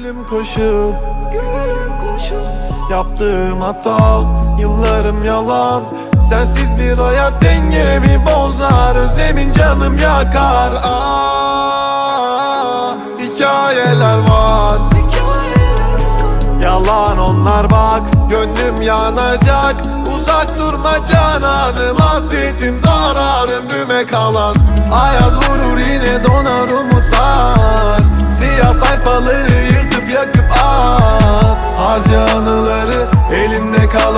Gönlüm koşup Yaptığım hata Yıllarım yalan. Sensiz bir hayat dengemi bozar. Özlemin canım yakar. Aa, Hikayeler var. Yalan onlar bak Gönlüm yanacak. Uzak durma cananım Hasretim zararım düme kalan Ayaz vurur